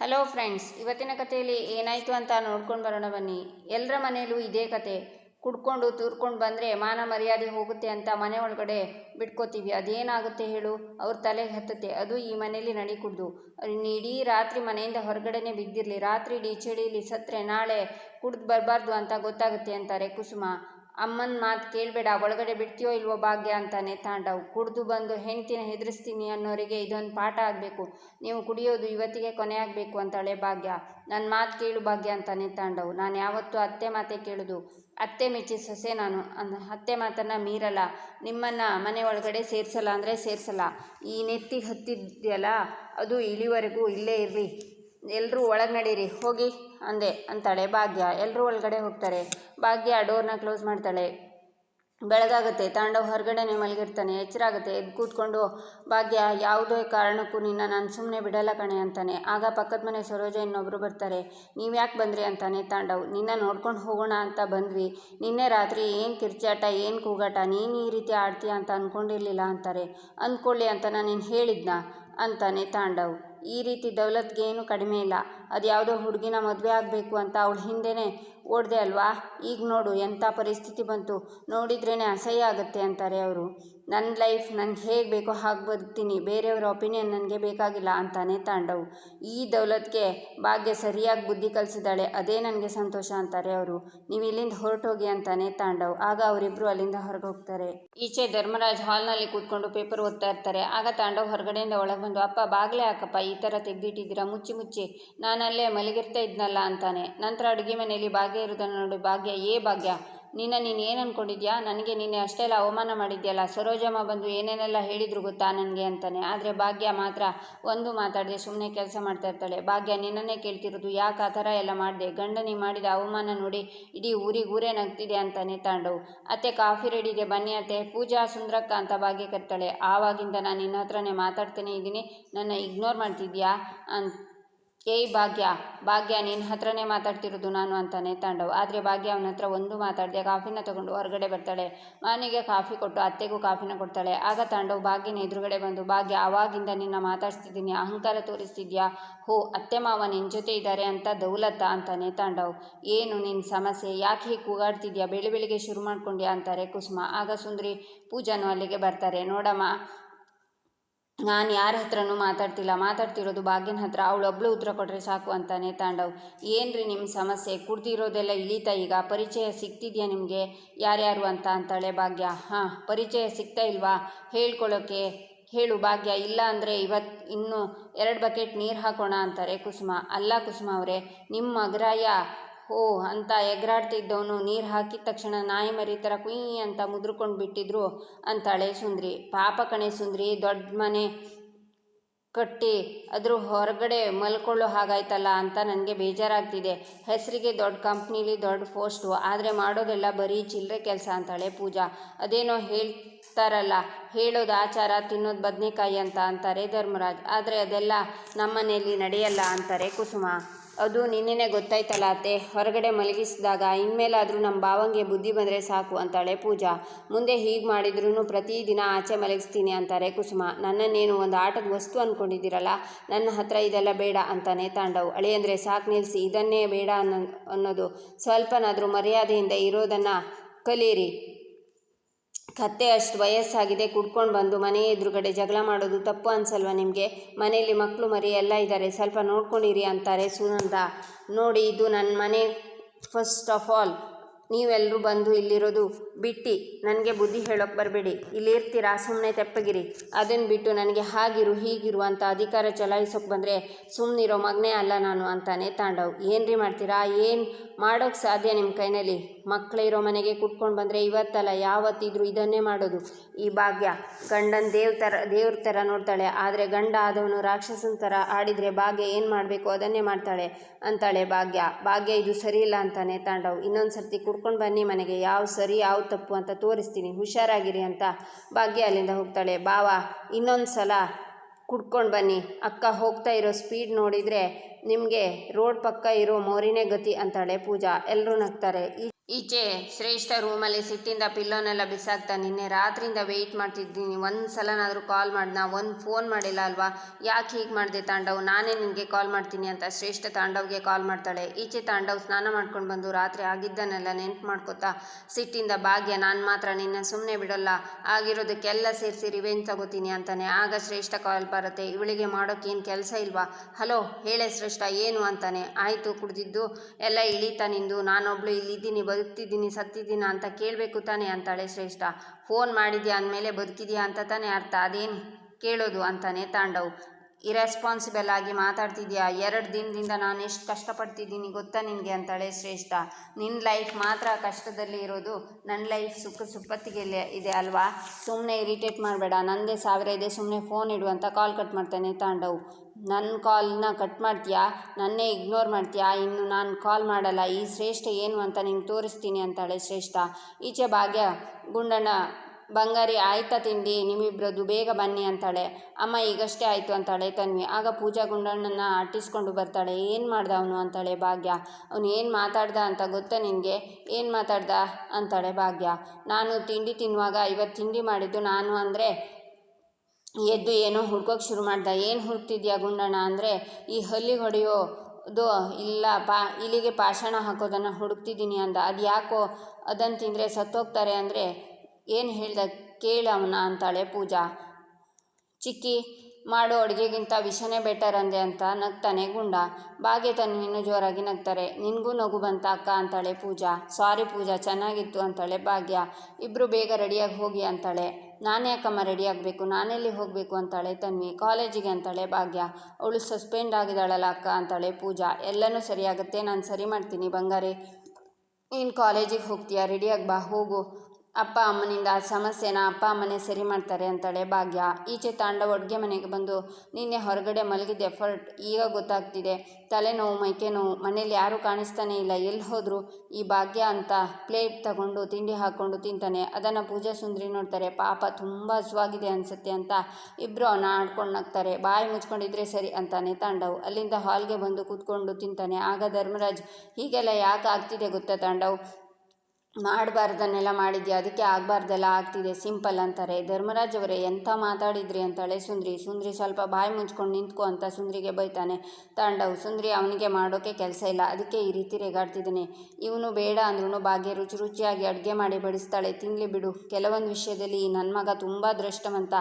Hello friends, ಇವತ್ತಿನ ಕಥೆಯಲ್ಲಿ ಏನಾಯಿತು ಅಂತ ನೋಡ್ಕೊಂಡು ಬರೋಣ ಬನ್ನಿ. ಎಲ್ಲರ ಮನೆಯಲ್ಲೂ ಇದೇ ಕತೆ. ಕುಡ್ಕೊಂಡು, ತೂರ್ಕೊಂಡು ಬಂದರೆ ಮಾನ ಮರ್ಯಾದೆ ಹೋಗುತ್ತೆ ಅಂತ ಮನೆ ಒಳಗಡೆ ಬಿಟ್ಕೋತೀವಿ. ಅದೇನಾಗುತ್ತೆ ಹೇಳು? ಅವ್ರ ತಲೆಗೆ ಹತ್ತುತ್ತೆ ಅದು ಈ ಮನೆಯಲ್ಲಿ ನಡಿ ಕುಡ್ದು ಇಡೀ ರಾತ್ರಿ ಮನೆಯಿಂದ ಹೊರಗಡೆನೆ ಬಿದ್ದಿರಲಿ. ರಾತ್ರಿ ಇಡೀ ಚಳಿಲಿ ಸತ್ತರೆ ನಾಳೆ ಕುಡ್ದು ಬರಬಾರ್ದು ಅಂತ ಗೊತ್ತಾಗುತ್ತೆ ಅಂತಾರೆ ಕುಸುಮ. ಅಮ್ಮನ ಮಾತು ಕೇಳಬೇಡ, ಒಳಗಡೆ ಬಿಡ್ತೀಯೋ ಇಲ್ವೋ ಭಾಗ್ಯ ಅಂತಾನೆ ತಾಂಡವ್ ಕುಡಿದು ಬಂದು ಹೆಂಡ್ತಿನ ಹೆದರಿಸ್ತೀನಿ ಅನ್ನೋರಿಗೆ ಇದೊಂದು ಪಾಠ ಆಗಬೇಕು. ನೀವು ಕುಡಿಯೋದು ಇವತ್ತಿಗೆ ಕೊನೆ ಆಗಬೇಕು ಅಂತಾಳೆ ಭಾಗ್ಯ. ನನ್ನ ಮಾತು ಕೇಳು ಭಾಗ್ಯ ಅಂತಾನೆ ತಾಂಡವ್ ನಾನು ಯಾವತ್ತೂ ಅತ್ತೆ ಮಾತೆ ಕೇಳೋದು. ಅತ್ತೆ ಮೆಚ್ಚಿ ಸೊಸೆ ನಾನು. ಅನ್ ಅತ್ತೆ ಮಾತನ್ನು ಮೀರಲ್ಲ. ನಿಮ್ಮನ್ನು ಮನೆ ಒಳಗಡೆ ಸೇರಿಸಲ್ಲ ಅಂದರೆ ಸೇರಿಸಲ್ಲ. ಈ ನೆತ್ತಿಗೆ ಹತ್ತಿದ್ಯಲ್ಲ, ಅದು ಇಳಿವರೆಗೂ ಇಲ್ಲೇ ಇರಲಿ. ಎಲ್ಲರೂ ಒಳಗೆ ನಡೀರಿ. ಹೋಗಿ. ಅಂದೆ, ಅಂತಾಳೆ. ಭಾಗ್ಯ ಎಲ್ಲರೂ ಒಳಗಡೆ ಹೋಗ್ತಾರೆ. ಭಾಗ್ಯ ಡೋರ್ನ ಕ್ಲೋಸ್ ಮಾಡ್ತಾಳೆ. ಬೆಳಗಾಗುತ್ತೆ, ತಾಂಡವ್ ಹೊರಗಡೆನೆ ಮಲಗಿರ್ತಾನೆ ಎಚ್ಚರ ಆಗುತ್ತೆ ಎದ್ದು ಕೂತ್ಕೊಂಡು, ಭಾಗ್ಯ, ಯಾವುದೇ ಕಾರಣಕ್ಕೂ ನಿನ್ನ ನಾನು ಸುಮ್ಮನೆ ಬಿಡಲ್ಲ ಕಣೆ ಅಂತಾನೆ. ಆಗ ಪಕ್ಕದ ಮನೆ ಸರೋಜ ಇನ್ನೊಬ್ಬರು ಬರ್ತಾರೆ. ನೀವು ಯಾಕೆ ಬಂದ್ರಿ ಅಂತಾನೆ ತಾಂಡವ್. ನಿನ್ನ ನೋಡ್ಕೊಂಡು ಹೋಗೋಣ ಅಂತ ಬಂದ್ವಿ. ನಿನ್ನೆ ರಾತ್ರಿ ಏನು ಕಿರ್ಚಾಟ, ಏನು ಕೂಗಾಟ, ನೀನು ಈ ರೀತಿ ಆಡ್ತೀಯ ಅಂತ ಅಂದ್ಕೊಂಡಿರಲಿಲ್ಲ ಅಂತಾರೆ. ಅಂದ್ಕೊಳ್ಳಿ ಅಂತ ನಾನು ನೀನು ಹೇಳಿದ್ನಾ? ಅಂತಾನೆ ತಾಂಡವ್. ಈ ರೀತಿ ದೌಲತ್ಗೆ ಏನು ಕಡಿಮೆ ಇಲ್ಲ. ಅದು ಯಾವುದೋ ಹುಡುಗಿನ ಮದುವೆ ಆಗಬೇಕು ಅಂತ ಅವಳು ಹಿಂದೆನೇ ಓಡಿದೆ ಅಲ್ವಾ? ಈಗ ನೋಡು ಎಂಥ ಪರಿಸ್ಥಿತಿ ಬಂತು. ನೋಡಿದ್ರೇ ಅಸಹ್ಯ ಆಗುತ್ತೆ ಅಂತಾರೆ ಅವರು. ನನ್ನ ಲೈಫ್ ನನಗೆ ಹೇಗೆ ಬೇಕೋ ಹಾಗೆ ಬದುಕ್ತೀನಿ. ಬೇರೆಯವರ ಒಪಿನಿಯನ್ ನನಗೆ ಬೇಕಾಗಿಲ್ಲ ಅಂತಾನೆ ತಾಂಡವ್. ಈ ದೌಲತ್ಗೆ ಭಾಗ್ಯ ಸರಿಯಾಗಿ ಬುದ್ಧಿ ಕಲಿಸಿದಾಳೆ ಅದೇ ನನಗೆ ಸಂತೋಷ ಅಂತಾರೆ ಅವರು. ನೀವು ಇಲ್ಲಿಂದ ಹೊರಟೋಗಿ ಅಂತಾನೆ ತಾಂಡವ್. ಆಗ ಅವರಿಬ್ಬರು ಅಲ್ಲಿಂದ ಹೊರಗೆ ಹೋಗ್ತಾರೆ. ಈಚೆ ಧರ್ಮರಾಜ್ ಹಾಲ್ನಲ್ಲಿ ಕೂತ್ಕೊಂಡು ಪೇಪರ್ ಓದ್ತಾ ಇರ್ತಾರೆ. ಆಗ ತಾಂಡವ್ ಹೊರಗಡೆಯಿಂದ ಒಳಗೆ ಬಂದು, ಅಪ್ಪ, ಬಾಗ್ಲೇ ಹಾಕಪ್ಪ ಈ ಥರ ತೆಗ್ದಿಟ್ಟಿದ್ದೀರಾ? ಮುಚ್ಚಿ ಮುಚ್ಚಿ. ನಾನಲ್ಲೇ ಮಲಗಿರ್ತಾ ಇದ್ನಲ್ಲ ಅಂತಾನೆ. ನಂತರ ಅಡುಗೆ ಮನೆಯಲ್ಲಿ ಭಾಗ್ಯ ಇರೋದನ್ನು ನೋಡಿ ಭಾಗ್ಯ, ಏ ಭಾಗ್ಯ? ನಿನ್ನ ನೀನು ಏನು ಅಂದ್ಕೊಂಡಿದ್ಯಾ ನನಗೆ ನಿನ್ನೆ ಅಷ್ಟೆಲ್ಲ ಅವಮಾನ ಮಾಡಿದ್ಯಲ್ಲ, ಸರೋಜಮ್ಮ ಬಂದು ಏನೇನೆಲ್ಲ ಹೇಳಿದ್ರು ಗೊತ್ತಾ ನನಗೆ ಅಂತಾನೆ. ಆದರೆ ಭಾಗ್ಯ ಮಾತ್ರ ಒಂದು ಮಾತಾಡದೆ ಸುಮ್ಮನೆ ಕೆಲಸ ಮಾಡ್ತಾ ಇರ್ತಾಳೆ. ಭಾಗ್ಯ ನಿನ್ನನ್ನೇ ಕೇಳ್ತಿರೋದು ಯಾಕೆ ಆ ಥರ ಎಲ್ಲ ಮಾಡಿದೆ? ಗಂಡನಿ ಮಾಡಿದ ಅವಮಾನ ನೋಡಿ ಇಡೀ ಊರಿಗೆ ಊರೇ ನಗ್ತಿದೆ ಅಂತಾನೆ ತಾಂಡವು. ಅತ್ತೆ ಕಾಫಿ ರೆಡಿಗೆ ಬನ್ನಿ ಅತ್ತೆ. ಪೂಜಾ ಸುಂದರಕ್ಕ ಅಂತ ಭಾಗ್ಯ ಕರ್ತಾಳೆ ಆವಾಗಿಂದ ನಾನು ನಿನ್ನ ಹತ್ರನೇ ಮಾತಾಡ್ತಾನೆ ಇದ್ದೀನಿ. ನನ್ನ ಇಗ್ನೋರ್ ಮಾಡ್ತಿದ್ಯಾ? ಅಂತ ಏಯ್ ಭಾಗ್ಯ ಭಾಗ್ಯ ನಿನ್ನ ಹತ್ರನೇ ಮಾತಾಡ್ತಿರೋದು ನಾನು ಅಂತಾನೆ ತಾಂಡವ್. ಆದರೆ ಭಾಗ್ಯ ಅವನ ಹತ್ರ ಒಂದು ಮಾತಾಡದೆ, ಕಾಫಿನ ತಗೊಂಡು ಹೊರಗಡೆ ಬರ್ತಾಳೆ. ಮಾನಿಗೆ ಕಾಫಿ ಕೊಟ್ಟು ಅತ್ತೆಗೂ ಕಾಫಿನ ಕೊಡ್ತಾಳೆ. ಆಗ ತಾಂಡವ್ ಭಾಗ್ಯನ ಎದುರುಗಡೆ ಬಂದು, ಭಾಗ್ಯ, ಆವಾಗಿಂದ ನಿನ್ನ ಮಾತಾಡ್ಸ್ತಿದ್ದೀನಿ, ಅಹಂಕಾರ ತೋರಿಸ್ತಿದ್ಯಾ? ಹೋ, ಅತ್ತೆ ಮಾವ ನಿನ್ನ ಜೊತೆ ಇದ್ದಾರೆ ಅಂತ ದೌಲತ್ತ ಅಂತಾನೆ ತಾಂಡವ್. ಏನು ನಿನ್ನ ಸಮಸ್ಯೆ? ಯಾಕೆ ಹೀಗೆ ಕೂಗಾಡ್ತಿದ್ಯಾ? ಬೆಳಿ ಬೆಳಿಗ್ಗೆ ಶುರು ಮಾಡ್ಕೊಂಡ್ಯಾ ಅಂತಾರೆ ಕುಸುಮ. ಆಗ ಸುಂದ್ರಿ ಪೂಜಾನು ಅಲ್ಲಿಗೆ ಬರ್ತಾರೆ. ನೋಡಮ್ಮ ನಾನು ಯಾರ ಹತ್ರನೂ ಮಾತಾಡ್ತಿಲ್ಲ. ಮಾತಾಡ್ತಿರೋದು ಭಾಗ್ಯನ ಹತ್ರ. ಅವಳೊಬ್ಳು ಉತ್ತರ ಕೊಟ್ಟರೆ ಸಾಕು ಅಂತಾನೆ ತಾಂಡವ್. ಏನ್ರಿ ನಿಮ್ಮ ಸಮಸ್ಯೆ? ಕುಡ್ದಿರೋದೆಲ್ಲ ಇಳೀತಾ ಈಗ? ಪರಿಚಯ ಸಿಗ್ತಿದೆಯಾ ನಿಮಗೆ? ಯಾರ್ಯಾರು ಅಂತ ಅಂತಾಳೆ ಭಾಗ್ಯ. ಹಾಂ, ಪರಿಚಯ ಸಿಗ್ತಾ ಇಲ್ವಾ? ಹೇಳ್ಕೊಳ್ಳೋಕೆ ಹೇಳು ಭಾಗ್ಯ. ಇಲ್ಲ ಅಂದರೆ ಇವತ್ತು ಇನ್ನು ಎರಡು ಬಕೆಟ್ ನೀರು ಹಾಕೋಣ ಅಂತಾರೆ ಕುಸುಮ. ಅಲ್ಲ ಕುಸುಮ ಅವರೇ ನಿಮ್ಮ ಮಗರಾಯ ಓ ಅಂತ ಎಗರಾಡ್ತಿದ್ದವನು, ನೀರು ಹಾಕಿದ ತಕ್ಷಣ ನಾಯಿ ಮರಿ ಥರ ಕುಯ್ ಅಂತ ಮುದ್ರಕೊಂಡು ಬಿಟ್ಟಿದ್ರು ಅಂತಾಳೆ ಸುಂದ್ರಿ. ಪಾಪ ಕಣೆ ಸುಂದ್ರಿ, ದೊಡ್ಡ ಮನೆ ಕಟ್ಟಿ ಅದ್ರ ಹೊರಗಡೆ ಮಲ್ಕೊಳ್ಳೋ ಹಾಗಾಯ್ತಲ್ಲ ಅಂತ ನನಗೆ ಬೇಜಾರಾಗ್ತಿದೆ. ಹೆಸರಿಗೆ ದೊಡ್ಡ ಕಂಪ್ನೀಲಿ ದೊಡ್ಡ ಪೋಸ್ಟು, ಆದರೆ ಮಾಡೋದೆಲ್ಲ ಬರೀ ಚಿಲ್ಲರೆ ಕೆಲಸ ಅಂತಾಳೆ ಪೂಜಾ. ಅದೇನೋ ಹೇಳ್ತಾರಲ್ಲ, ಹೇಳೋದು ಆಚಾರ, ತಿನ್ನೋದು ಬದನೆಕಾಯಿ ಅಂತ ಅಂತಾರೆ ಧರ್ಮರಾಜ್. ಆದರೆ ಅದೆಲ್ಲ ನಮ್ಮನೆಯಲ್ಲಿ ನಡೆಯಲ್ಲ ಅಂತಾರೆ ಕುಸುಮ. ಅದು ನಿನ್ನೆನೆ ಗೊತ್ತಾಯ್ತಲ್ಲ ಅತ್ತೆ. ಹೊರಗಡೆ ಮಲಗಿಸಿದಾಗ ಇನ್ಮೇಲಾದರೂ ನಮ್ಮ ಭಾವಂಗೆ ಬುದ್ಧಿ ಬಂದರೆ ಸಾಕು ಅಂತಾಳೆ ಪೂಜಾ. ಮುಂದೆ ಹೀಗೆ ಮಾಡಿದ್ರೂ ಪ್ರತಿದಿನ ಆಚೆ ಮಲಗಿಸ್ತೀನಿ ಅಂತಾರೆ ಕುಸುಮ. ನನ್ನನ್ನೇನು ಒಂದು ಆಟದ ವಸ್ತು ಅಂದ್ಕೊಂಡಿದ್ದೀರಲ್ಲ ನನ್ನ ಹತ್ರ ಇದೆಲ್ಲ ಬೇಡ ಅಂತಾನೆ ತಾಂಡವ್. ಅಳಿಯಂದರೆ ಸಾಕು ನಿಲ್ಲಿಸಿ ಇದನ್ನೇ ಬೇಡ ಅನ್ನೋ ಅನ್ನೋದು. ಸ್ವಲ್ಪನಾದರೂ ಮರ್ಯಾದೆಯಿಂದ ಇರೋದನ್ನು ಕಲೀರಿ. ಕತ್ತೆ ಅಷ್ಟು ವಯಸ್ಸಾಗಿದೆ, ಕುಡ್ಕೊಂಡು ಬಂದು ಮನೆ ಎದುರುಗಡೆ ಜಗಳ ಮಾಡೋದು ತಪ್ಪು ಅನ್ಸಲ್ವಾ ನಿಮಗೆ? ಮನೆಯಲ್ಲಿ ಮಕ್ಕಳು ಮರಿ ಎಲ್ಲ ಇದ್ದಾರೆ ಸ್ವಲ್ಪ ನೋಡ್ಕೊಂಡಿರಿ ಅಂತಾರೆ ಸುನಂದ. ನೋಡಿ, ಇದು ನನ್ನ ಮನೆ ಫಸ್ಟ್ ಆಫ್ ಆಲ್ ನೀವೆಲ್ಲರೂ ಬಂದು ಇಲ್ಲಿರೋದು ಬಿಟ್ಟು. ನನಗೆ ಬುದ್ಧಿ ಹೇಳೋಕೆ ಬರಬೇಡಿ. ಇಲ್ಲಿ ಇರ್ತೀರಾ? ಸುಮ್ಮನೆ ತೆಪ್ಪಗಿರಿ. ಅದನ್ನು ಬಿಟ್ಟು ನನಗೆ ಹಾಗಿರು, ಹೀಗಿರು ಅಂತ ಅಧಿಕಾರ ಚಲಾಯಿಸೋಕೆ ಬಂದರೆ ಸುಮ್ಮನಿರೋ ಮಗನೇ ಅಲ್ಲ ನಾನು ಅಂತಾನೆ ತಾಂಡವ್. ಏನ್ರಿ ಮಾಡ್ತೀರಾ? ಏನು ಮಾಡೋಕ್ಕೆ ಸಾಧ್ಯ ನಿಮ್ಮ ಕೈನಲ್ಲಿ? ಮಕ್ಕಳಿರೋ ಮನೆಗೆ ಕುಟ್ಕೊಂಡು ಬಂದರೆ ಇವತ್ತಲ್ಲ, ಯಾವತ್ತಿದ್ರೂ ಇದನ್ನೇ ಮಾಡೋದು. ಈ ಭಾಗ್ಯ. ಗಂಡನ ದೇವ್ ಥರ ದೇವ್ರ ಥರ ನೋಡ್ತಾಳೆ. ಆದರೆ ಗಂಡ ಆದವನು ರಾಕ್ಷಸನ ಥರ ಆಡಿದರೆ ಭಾಗ್ಯ ಏನು ಮಾಡಬೇಕು? ಅದನ್ನೇ ಮಾಡ್ತಾಳೆ ಅಂತಾಳೆ ಭಾಗ್ಯ. ಭಾಗ್ಯ ಇದು ಸರಿ ಇಲ್ಲ ಅಂತಾನೆ ತಾಂಡವ್. ಇನ್ನೊಂದು ಸರ್ತಿ ಕುಡ್ಕೊಂಡು ಬನ್ನಿ ಮನೆಗೆ. ಯಾವ ಸರಿ, ಯಾವ ತಪ್ಪು ಅಂತ ತೋರಿಸ್ತೀನಿ. ಹುಷಾರಾಗಿರಿ ಅಂತ ಭಾಗ್ಯ ಅಲ್ಲಿಂದ ಹೋಗ್ತಾಳೆ. ಬಾವ ಇನ್ನೊಂದು ಸಲ ಕುಡ್ಕೊಂಡು ಬನ್ನಿ. ಅಕ್ಕ ಹೋಗ್ತಾ ಇರೋ ಸ್ಪೀಡ್ ನೋಡಿದರೆ ನಿಮಗೆ ರೋಡ್ ಪಕ್ಕ ಇರೋ ಮೋರಿನೇ ಗತಿ ಅಂತಾಳೆ ಪೂಜಾ. ಎಲ್ಲರೂ ನಗ್ತಾರೆ. ಈ ಈಚೆ ಶ್ರೇಷ್ಠ ರೂಮಲ್ಲಿ ಸಿಟ್ಟಿಂದ ಪಿಲ್ಲೋನೆಲ್ಲ ಬಿಸಾಕ್ತಾ ನಿನ್ನೆ ರಾತ್ರಿಯಿಂದ ವೆಯ್ಟ್ ಮಾಡ್ತಿದ್ದೀನಿ. ಒಂದು ಸಲನಾದರೂ ಕಾಲ್ ಮಾಡಿದ ಒಂದು ಫೋನ್ ಮಾಡಿಲ್ಲ ಅಲ್ವಾ? ಯಾಕೆ ಹೀಗೆ ಮಾಡಿದೆ ತಾಂಡವ್? ನಾನೇ ನಿನಗೆ ಕಾಲ್ ಮಾಡ್ತೀನಿ ಅಂತ ಶ್ರೇಷ್ಠ ತಾಂಡವ್ಗೆ ಕಾಲ್ ಮಾಡ್ತಾಳೆ. ಈಚೆ ತಾಂಡವ್ ಸ್ನಾನ ಮಾಡ್ಕೊಂಡು ಬಂದು ರಾತ್ರಿ ಆಗಿದ್ದನ್ನೆಲ್ಲ ನೆನ್ಪು ಮಾಡ್ಕೊತಾ ಸಿಟ್ಟಿಂದ ಭಾಗ್ಯ, ನಾನು ಮಾತ್ರ ನಿನ್ನ ಸುಮ್ಮನೆ ಬಿಡೋಲ್ಲ. ಆಗಿರೋದಕ್ಕೆಲ್ಲ ಸೇರಿಸಿ ರಿವೆಂಜ್ ತಗೋತೀನಿ ಅಂತಾನೆ. ಆಗ ಶ್ರೇಷ್ಠ ಕಾಲ್ ಬರುತ್ತೆ. ಇವಳಿಗೆ ಮಾಡೋಕ್ಕೇನು ಕೆಲಸ ಇಲ್ವಾ? ಹಲೋ, ಹೇಳೆ ಶ್ರೇಷ್ಠ, ಏನು ಅಂತಾನೆ. ಆಯಿತು, ಕುಡಿದಿದ್ದು ಎಲ್ಲ ಇಳೀತಾ ನಿಂದು. ನಾನೊಬ್ಳು ಇಲ್ಲಿದ್ದೀನಿ ಬದುಕ್ತಿದ್ದೀನಿ, ಸತ್ತಿದ್ದೀನ ಅಂತ ಕೇಳಬೇಕು ತಾನೆ ಅಂತಾಳೆ ಶ್ರೇಷ್ಠ. ಫೋನ್ ಮಾಡಿದ್ಯಾ ಅಂದಮೇಲೆ ಬದುಕಿದ್ಯಾ ಅಂತ ತಾನೇ ಅರ್ಥ. ಅದೇನು ಕೇಳೋದು ಅಂತಾನೆ ತಾಂಡವ್. ಇರೆಸ್ಪಾನ್ಸಿಬಲ್ ಆಗಿ ಮಾತಾಡ್ತಿದ್ಯಾ? ಎರಡು ದಿನದಿಂದ ನಾನು ಎಷ್ಟು ಕಷ್ಟಪಡ್ತಿದ್ದೀನಿ ಗೊತ್ತಾ ನಿನಗೆ ಅಂತಾಳೆ ಶ್ರೇಷ್ಠ. ನಿನ್ನ ಲೈಫ್ ಮಾತ್ರ ಕಷ್ಟದಲ್ಲಿ ಇರೋದು. ನನ್ನ ಲೈಫ್ ಸುಖ ಸುಪ್ಪತ್ತಿಗೆ ಇದೆ ಅಲ್ವಾ? ಸುಮ್ಮನೆ ಇರಿಟೇಟ್ ಮಾಡಬೇಡ. ನಂದೇ ಸಾವಿರ ಇದೆ ಸುಮ್ಮನೆ ಫೋನ್ ಇಡು ಅಂತ ಕಾಲ್ ಕಟ್ ಮಾಡ್ತಾನೆ ತಾಂಡವ್. ನನ್ನ ಕಾಲ್ನ ಕಟ್ ಮಾಡ್ತೀಯಾ? ನನ್ನೇ ಇಗ್ನೋರ್ ಮಾಡ್ತೀಯಾ? ಇನ್ನು ನಾನು ಕಾಲ್ ಮಾಡಲ್ಲ. ಈ ಶ್ರೇಷ್ಠ ಏನು ಅಂತ ನಿಂಗೆ ತೋರಿಸ್ತೀನಿ ಅಂತಾಳೆ ಶ್ರೇಷ್ಠ. ಈಚೆ ಭಾಗ್ಯ, ಗುಂಡಣ್ಣ, ಬಂಗಾರಿ ಆಯ್ತಾ ತಿಂಡಿ? ನಿಮ್ಮಿಬ್ರದ್ದು ಬೇಗ ಬನ್ನಿ ಅಂತಾಳೆ. ಅಮ್ಮ, ಈಗಷ್ಟೇ ಆಯಿತು ಅಂತಾಳೆ ತನ್ವಿ. ಆಗ ಪೂಜಾ ಗುಂಡಣ್ಣನ ಅಟ್ಟಿಸ್ಕೊಂಡು ಬರ್ತಾಳೆ. ಏನು ಮಾಡ್ದ ಅವನು ಅಂತಾಳೆ ಭಾಗ್ಯ. ಅವನು ಏನು ಮಾತಾಡ್ದ ಅಂತ ಗೊತ್ತಾ ನಿನಗೆ? ಏನು ಮಾತಾಡ್ದ? ಅಂತಾಳೆ ಭಾಗ್ಯ. ನಾನು ತಿಂಡಿ ತಿನ್ನುವಾಗ ಇವತ್ತು ತಿಂಡಿ ಮಾಡಿದ್ದು ನಾನು ಅಂದರೆ ಎದ್ದು ಏನೋ ಹುಡ್ಕೋಕೆ ಶುರು ಮಾಡ್ದ. ಏನು ಹುಡುಕ್ತಿದ್ಯಾ ಗುಂಡಣ್ಣ? ಅಂದರೆ, ಈ ಹಲ್ಲಿ ಹೊಡೆಯೋದು ಇಲ್ಲ, ಪಾ ಇಲ್ಲಿಗೆ ಪಾಷಾಣ ಹಾಕೋದನ್ನು ಹುಡುಕ್ತಿದ್ದೀನಿ ಅಂದ. ಅದು ಯಾಕೋ ಅದನ್ನು ತಿಂದರೆ ಸತ್ತೋಗ್ತಾರೆ ಅಂದರೆ, ಏನು ಹೇಳ್ದ? ಅವನ ಅಂತಾಳೆ ಪೂಜಾ. ಚಿಕ್ಕಿ, ಮಾಡೋ ಅಡುಗೆಗಿಂತ ವಿಷನೇ ಬೆಟರ್ ಅಂದೆ ಅಂತ ನಗ್ತಾನೆ ಗುಂಡ. ಬಾಗೆ ತನ್ವಿನ್ನು ಜೋರಾಗಿ ನಗ್ತಾರೆ. ನಿನಗೂ ನಗು ಬಂತ ಅಕ್ಕ? ಅಂತಾಳೆ ಪೂಜಾ. ಸಾರಿ ಪೂಜಾ, ಚೆನ್ನಾಗಿತ್ತು ಅಂತಾಳೆ ಭಾಗ್ಯ. ಇಬ್ಬರು ಬೇಗ ರೆಡಿಯಾಗಿ ಹೋಗಿ ಅಂತಾಳೆ. ನಾನೇ ಯಾಕಮ್ಮ ರೆಡಿ ಆಗಬೇಕು ನಾನೆಲ್ಲಿ ಹೋಗಬೇಕು ಅಂತಾಳೆ ತನ್ವಿ. ಕಾಲೇಜಿಗೆ ಅಂತಾಳೆ, ಭಾಗ್ಯ. ಅವಳು ಸಸ್ಪೆಂಡ್ ಆಗಿದ್ದಾಳಲ್ಲ ಅಕ್ಕ ಅಂತಾಳೆ ಪೂಜಾ. ಎಲ್ಲನೂ ಸರಿಯಾಗುತ್ತೆ, ನಾನು ಸರಿ ಮಾಡ್ತೀನಿ. ಬಂಗಾರಿ, ನೀನು ಕಾಲೇಜಿಗೆ ಹೋಗ್ತೀಯಾ? ರೆಡಿಯಾಗಿ ಬಾ ಹೋಗು. ಅಪ್ಪ ಅಮ್ಮನಿಂದ ಆ ಸಮಸ್ಯೆನ ಅಪ್ಪ ಅಮ್ಮನೇ ಸರಿ ಮಾಡ್ತಾರೆ ಅಂತಾಳೆ ಭಾಗ್ಯ. ಈಚೆ ತಾಂಡವ ಅಡುಗೆ ಮನೆಗೆ ಬಂದು ನಿನ್ನೆ ಹೊರಗಡೆ ಮಲಗಿದ ಎಫರ್ಟ್ ಈಗ ಗೊತ್ತಾಗ್ತಿದೆ. ತಲೆನೋವು ಮೈಕೆ ನೋವು ಮನೇಲಿ ಯಾರೂ ಕಾಣಿಸ್ತಾನೆ ಇಲ್ಲ. ಎಲ್ಲಿ ಹೋದ್ರು? ಈ ಭಾಗ್ಯ ಅಂತ ಪ್ಲೇಟ್ ತಗೊಂಡು ತಿಂಡಿ ಹಾಕ್ಕೊಂಡು ತಿಂತಾನೆ. ಅದನ್ನು ಪೂಜಾ ಸುಂದರಿ ನೋಡ್ತಾರೆ. ಪಾಪ ತುಂಬ ಹಸುವಾಗಿದೆ ಅನಿಸುತ್ತೆ ಅಂತ ಇಬ್ಬರು ಅವನ ಆಡ್ಕೊಂಡು ನಗ್ತಾರೆ. ಬಾಯಿ ಮುಚ್ಕೊಂಡಿದ್ರೆ ಸರಿ ಅಂತಾನೆ ತಾಂಡವ್. ಅಲ್ಲಿಂದ ಹಾಲ್ಗೆ ಬಂದು ಕೂತ್ಕೊಂಡು ತಿಂತಾನೆ. ಆಗ ಧರ್ಮರಾಜ್, ಹೀಗೆಲ್ಲ ಯಾಕೆ ಆಗ್ತಿದೆ ಗೊತ್ತಾ ತಾಂಡವ್? ಮಾಡಬಾರ್ದನ್ನೆಲ್ಲ ಮಾಡಿದ್ಯಾ? ಅದಕ್ಕೆ ಆಗಬಾರ್ದೆಲ್ಲ ಆಗ್ತಿದೆ. ಸಿಂಪಲ್ ಅಂತಾರೆ. ಧರ್ಮರಾಜ್ ಅವರೇ ಎಂಥ ಮಾತಾಡಿದ್ರಿ ಅಂತಾಳೆ ಸುಂದ್ರಿ. ಸುಂದ್ರಿ ಸ್ವಲ್ಪ ಬಾಯಿ ಮುಚ್ಕೊಂಡು ನಿಂತ್ಕೊ ಅಂತ ಸುಂದ್ರಿಗೆ ಬೈತಾನೆ. ತಾಂಡವ್, ಸುಂದ್ರಿ ಅವನಿಗೆ ಮಾಡೋಕ್ಕೆ ಕೆಲಸ ಇಲ್ಲ. ಅದಕ್ಕೆ ಈ ರೀತಿ ರೇಗಾಡ್ತಿದ್ದಾನೆ. ಇವನು ಬೇಡ ಅಂದ್ರೂ ಭಾಗ್ಯ ರುಚಿ ರುಚಿಯಾಗಿ ಅಡುಗೆ ಮಾಡಿ ಬಡಿಸ್ತಾಳೆ. ತಿನ್ನಲಿ ಬಿಡು. ಕೆಲವೊಂದು ವಿಷಯದಲ್ಲಿ ನನ್ನ ಮಗ ತುಂಬ ದೃಷ್ಟವಂತ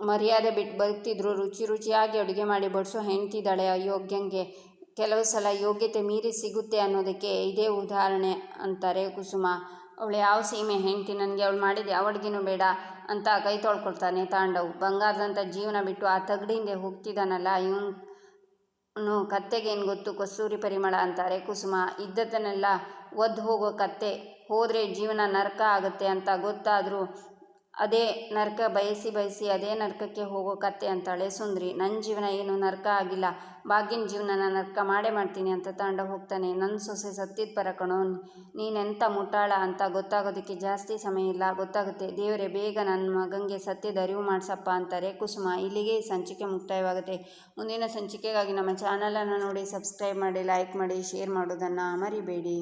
ಮರ್ಯಾದೆ ಬಿಟ್ಟು ಬದುಕ್ತಿದ್ರು ರುಚಿ ರುಚಿಯಾಗಿ ಅಡುಗೆ ಮಾಡಿ ಬಡಿಸೋ ಹೆಂಡ್ತಿದ್ದಾಳೆ ಅಯೋಗ್ಯಂಗೆ. ಕೆಲವು ಸಲ ಯೋಗ್ಯತೆ ಮೀರಿ ಸಿಗುತ್ತೆ ಅನ್ನೋದಕ್ಕೆ ಇದೇ ಉದಾಹರಣೆ ಅಂತಾರೆ ಕುಸುಮ. ಅವಳು ಯಾವ ಸೀಮೆ ಹೆಂಡತಿ ನನಗೆ ಅವಳು ಮಾಡಿದ ಯಾವ ಬೇಡ ಅಂತ ಕೈ ತೊಳ್ಕೊಳ್ತಾನೆ ತಾಂಡವ್. ಬಂಗಾರದಂಥ ಜೀವನ ಬಿಟ್ಟು ಆ ತಗಡಿಂದೆ ಹೋಗ್ತಿದ್ದಾನಲ್ಲ ಇವನು ಕತ್ತೆಗೇನು ಗೊತ್ತು? ಕಸ್ತೂರಿ ಪರಿಮಳ ಅಂತಾರೆ ಕುಸುಮ. ಇದ್ದದನ್ನೆಲ್ಲ ಒದ್ದು ಹೋಗೋ ಕತ್ತೆ. ಹೋದರೆ ಜೀವನ ನರಕ ಆಗುತ್ತೆ ಅಂತ ಗೊತ್ತಾದರೂ ಅದೇ ನರಕ ಬಯಸಿ ಬಯಸಿ ಅದೇ ನರಕಕ್ಕೆ ಹೋಗೋ ಕತ್ತೆ ಅಂತಾಳೆ ಸುಂದ್ರಿ. ನನ್ನ ಜೀವನ ಏನು ನರಕ ಆಗಿಲ್ಲ. ಭಾಗ್ಯನ ಜೀವನನ ನರಕ ಮಾಡೇ ಮಾಡ್ತೀನಿ ಅಂತ ತಾಂಡ ಹೋಗ್ತಾನೆ. ನನ್ನ ಸೊಸೆ ಸತ್ತಿದ್ದ ಪರ ಕಣೋ ನೀನೆಂಥ ಮುಟ್ಟಾಳ ಅಂತ ಗೊತ್ತಾಗೋದಕ್ಕೆ ಜಾಸ್ತಿ ಸಮಯ ಇಲ್ಲ. ಗೊತ್ತಾಗುತ್ತೆ, ದೇವರೇ ಬೇಗ ನನ್ನ ಮಗನಿಗೆ ಸತ್ಯದ ಅರಿವು ಮಾಡಿಸಪ್ಪ ಅಂತಾರೆ ಕುಸುಮ. ಇಲ್ಲಿಗೆ ಸಂಚಿಕೆ ಮುಕ್ತಾಯವಾಗುತ್ತೆ. ಮುಂದಿನ ಸಂಚಿಕೆಗಾಗಿ ನಮ್ಮ ಚಾನಲನ್ನು ನೋಡಿ, ಸಬ್ಸ್ಕ್ರೈಬ್ ಮಾಡಿ, ಲೈಕ್ ಮಾಡಿ, ಶೇರ್ ಮಾಡೋದನ್ನು ಮರಿಬೇಡಿ.